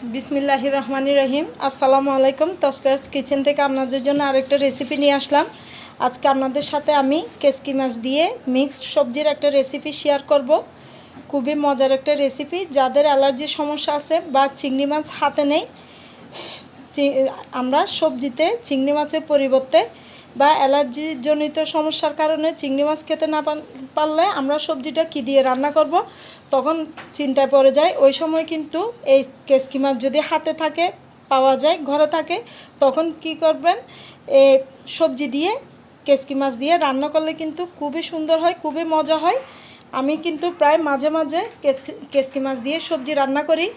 বিসমিল্লাহ রহমানি রহিম। আসসালামু আলাইকুম, তস্কার্স কিচেন থেকে আপনাদের জন্য আরেকটা রেসিপি নিয়ে আসলাম। আজকে আপনাদের সাথে আমি কেসকি মাছ দিয়ে মিক্সড সবজির একটা রেসিপি শেয়ার করব। খুবই মজার একটা রেসিপি যাদের অ্যালার্জির সমস্যা আছে বা চিংড়ি মাছ হাতে নেই আমরা সবজিতে চিংড়ি মাছের পরিবর্তে বা অ্যালার্জিজনিত সমস্যার কারণে চিংড়ি মাছ খেতে না পারলে আমরা সবজিটা কী দিয়ে রান্না করব, তখন চিন্তায় পড়ে যায়। ওই সময় কিন্তু এই কেসকি মাছ যদি হাতে থাকে, পাওয়া যায়, ঘরে থাকে, তখন কি করবেন? এ সবজি দিয়ে কেসকি মাছ দিয়ে রান্না করলে কিন্তু খুবই সুন্দর হয়, খুবই মজা হয়। আমি কিন্তু প্রায় মাঝে মাঝে কেসকি- মাছ দিয়ে সবজি রান্না করি।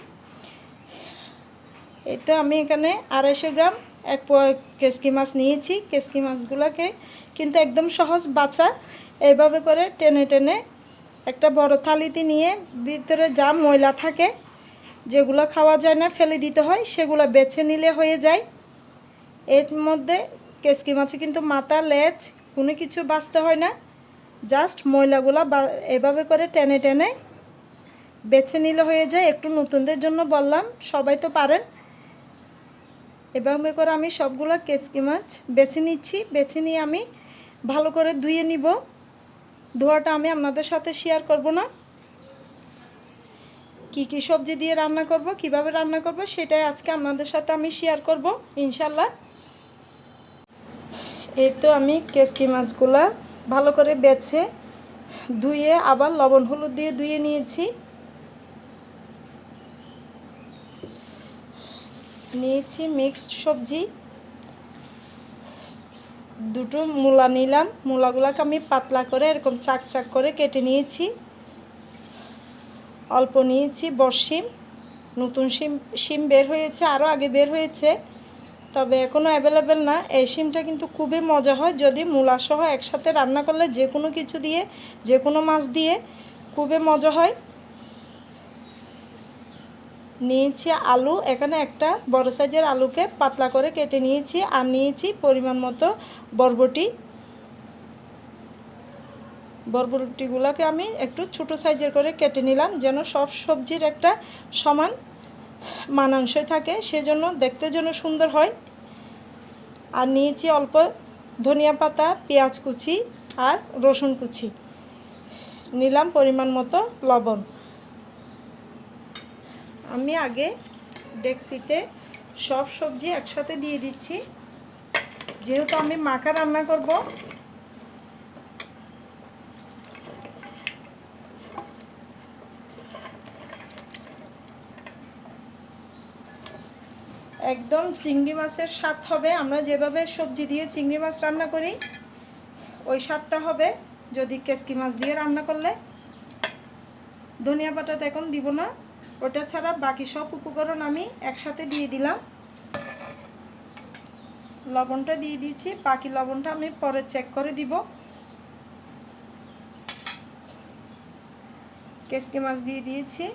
এই তো আমি এখানে আড়াইশো গ্রাম এক কেসকি মাছ নিয়েছি, কেসকি মাছগুলোকে কিন্তু একদম সহজ বাছা। এইভাবে করে টেনে টেনে একটা বড় থালিতে নিয়ে ভিতরে যা ময়লা থাকে, যেগুলো খাওয়া যায় না, ফেলে দিতে হয়, সেগুলো বেছে নিলে হয়ে যায়। এর মধ্যে কেসকি মাছে কিন্তু মাথা, লেজ, কোনো কিছু বাঁচতে হয় না। জাস্ট ময়লাগুলো এভাবে করে টেনে টেনে বেছে নিলে হয়ে যায়। একটু নতুনদের জন্য বললাম, সবাই তো পারেন। এভাবে করে আমি সবগুলো কেচকি মাছ বেছে নিচ্ছি, বেছে নিয়ে আমি ভালো করে ধুয়ে নিব। ধোয়াটা আমি আপনাদের সাথে শেয়ার করব না। কি কি সবজি দিয়ে রান্না করব, কীভাবে রান্না করব, সেটাই আজকে আপনাদের সাথে আমি শেয়ার করব ইনশাল্লাহ এই তো আমি কেসকি মাছগুলা ভালো করে বেছে ধুয়ে আবার লবণ হলুদ দিয়ে ধুয়ে নিয়েছি। নিয়েছি মিক্সড সবজি। দুটো মূলা নিলাম। মূলাগুলোকে আমি পাতলা করে এরকম চাক চাক করে কেটে নিয়েছি। অল্প নিয়েছি বর্ষিম নতুন শিম শিম বের হয়েছে আরও আগে বের হয়েছে। তবে এখনও অ্যাভেলেবেল না। এই শিমটা কিন্তু খুবই মজা হয় যদি মূলাসহ একসাথে রান্না করলে যে কোনো কিছু দিয়ে যে কোনো মাছ দিয়ে খুবই মজা হয়। নিয়েছি আলু, এখানে একটা বড় সাইজের আলুকে পাতলা করে কেটে নিয়েছি আর নিয়েছি পরিমাণ মতো বরবটি। বরবটিগুলোকে আমি একটু ছোটো সাইজের করে কেটে নিলাম যেন সব সবজির একটা সমান মানাংশই থাকে, সেজন্য দেখতে যেন সুন্দর হয়। আর নিয়েছি অল্প ধনিয়া পাতা, পেঁয়াজ কুচি আর রসুন কুচি। নিলাম পরিমাণ মতো লবণ। আমি আগে ডেক্সিতে সব সবজি একসাথে দিয়ে দিচ্ছি। যেহেতু আমি মাখা রান্না করব। একদম চিংড়ি মাছের স্বাদ হবে। আমরা যেভাবে সবজি দিয়ে চিংড়ি মাছ রান্না করি, ওই স্বাদটা হবে যদি কেসকি মাছ দিয়ে রান্না করলে। ধনিয়া পাতাটা এখন দিব না। ওটা ছাড়া বাকি সব উপকরণ আমি একসাথে দিয়ে দিলাম। লবণটা দিয়ে দিয়েছি। বাকি লবণটা আমি পরে চেক করে দিব। কেসকে মাছ দিয়ে দিয়েছি।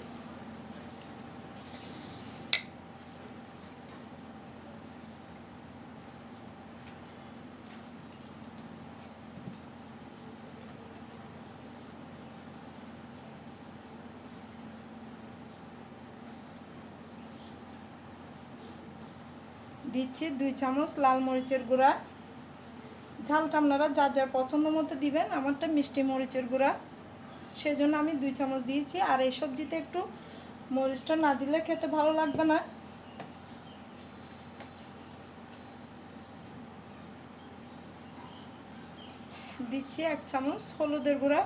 দিচ্ছি দুই চামচ লাল মরিচের গুঁড়া। ঝালটা আপনারা যার যার পছন্দ মতো দিবেন, আমারটা মিষ্টি মরিচের গুঁড়া। সেই জন্য আমি দুই চামচ দিয়েছি, আর এই সবজিতে একটু মরিচটা না দিলে খেতে ভালো লাগবে না। দিচ্ছি এক চামচ হলুদের গুঁড়া।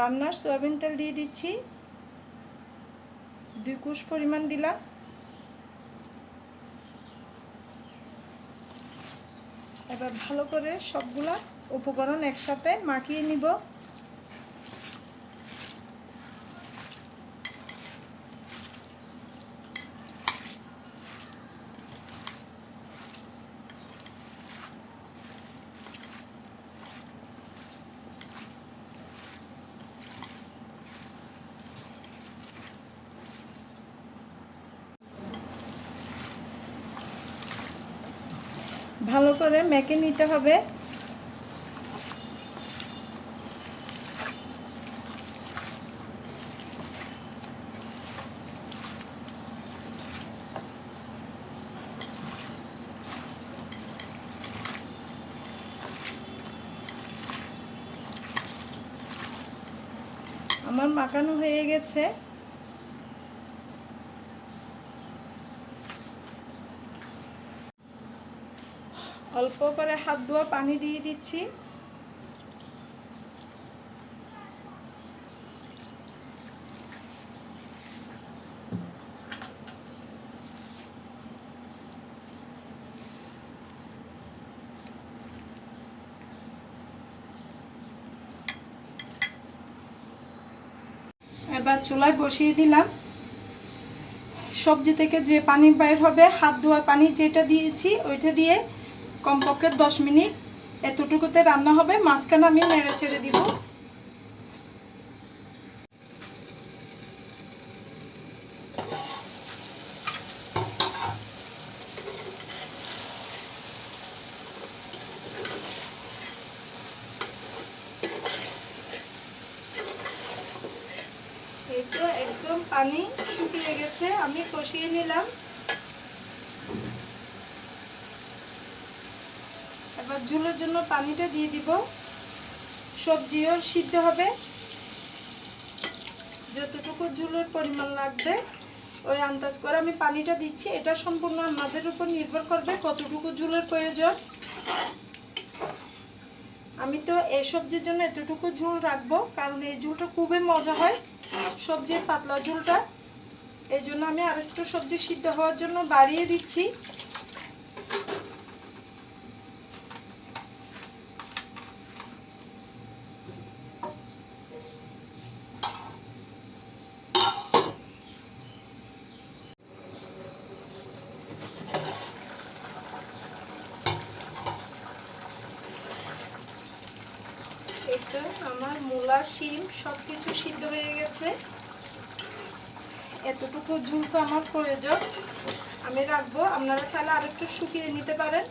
রান্নার সয়াবিন তেল দিয়ে দিচ্ছি। দুই কুশ পরিমাণ দিলাম। এবার ভালো করে সবগুলা উপকরণ একসাথে মাখিয়ে নিব। ভালো করে মেখে নিতে হবে। আমার মাখানো হয়ে গেছে। অল্প করে হাত ধোয়া পানি দিয়ে দিচ্ছি। এবার চুলায় বসিয়ে দিলাম। সবজি থেকে যে পানি বাইর হবে, হাত ধোয়া পানি যেটা দিয়েছি, ওইটা দিয়ে কমপক্ষে দশ মিনিট। এতটুকুতে রান্না হবে। মাঝখানে আমি নেড়ে ছেড়ে দিব। একদম পানি শুকিয়ে গেছে। আমি কষিয়ে নিলাম এবার ঝুলের জন্য পানিটা দিয়ে দিব। সবজিও সিদ্ধ হবে। যতটুকু ঝুলের পরিমাণ লাগবে, ওই আন্দাজ করে আমি পানিটা দিচ্ছি। এটা সম্পূর্ণ আমাদের উপর নির্ভর করবে কতটুকু ঝুলের প্রয়োজন। আমি তো এই সবজির জন্য এতটুকু ঝুল রাখব, কারণ এই ঝুলটা খুবই মজা হয়, সবজির পাতলা ঝুলটা। এই জন্য আমি আরেকটু সবজি সিদ্ধ হওয়ার জন্য বাড়িয়ে দিচ্ছি। এটা আমার মূলা, শিম সব কিছু সিদ্ধ হয়ে গেছে। এতটুকু ঝুল তো আমার প্রয়োজন। আমি রাখব। আপনারা চাইলে আর একটু শুকিয়ে নিতে পারেন।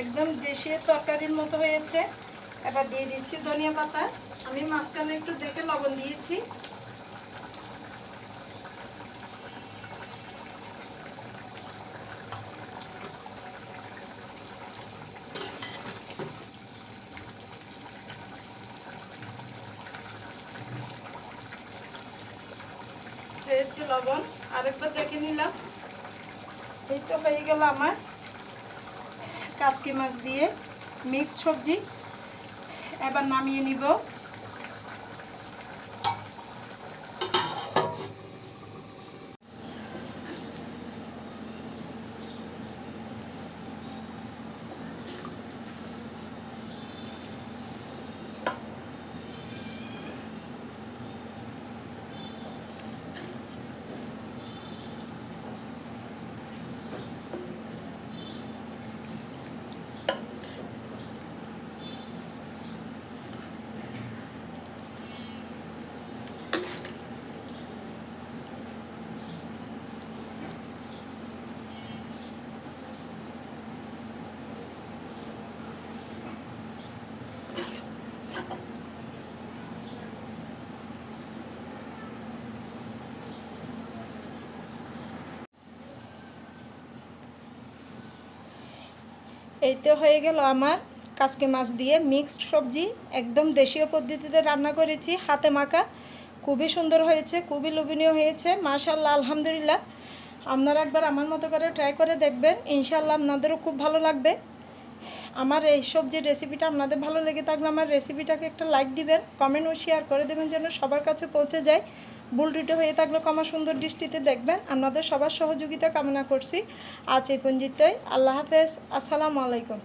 একদম দেশের তরকারির মতো হয়েছে। এবার দিয়ে দিচ্ছি ধনিয়া পাতা। আমি মাঝখানে একটু দেখে লবণ দিয়েছি। হয়েছে লবণ, আরেকবার দেখে নিলাম। এই তো হয়ে গেল আমার কাসকি মাছ দিয়ে মিক্স সবজি। এবার নামিয়ে নিব। এই তো হয়ে গেল আমার কাচকে মাছ দিয়ে মিক্সড সবজি, একদম দেশীয় পদ্ধতিতে রান্না করেছি, হাতে মাখা। খুবই সুন্দর হয়েছে, খুবই লোভনীয় হয়েছে মাশাল্লাহ আলহামদুলিল্লাহ। আপনারা একবার আমার মতো করে ট্রাই করে দেখবেন ইনশাল্লাহ আপনাদেরও খুব ভালো লাগবে। আমার এই সবজির রেসিপিটা আপনাদের ভালো লেগে থাকলে আমার রেসিপিটাকে একটা লাইক দিবেন কমেন্ট ও শেয়ার করে দেবেন যেন সবার কাছে পৌঁছে যায়। ভুল ত্রুটি হয়ে থাকলে কমা সুন্দর দৃষ্টিতে দেখবেন। আপনাদের সবার সহযোগিতা কামনা করছি। আজ এই পঞ্জিতই আল্লাহ হাফেজ। আসসালামু আলাইকুম।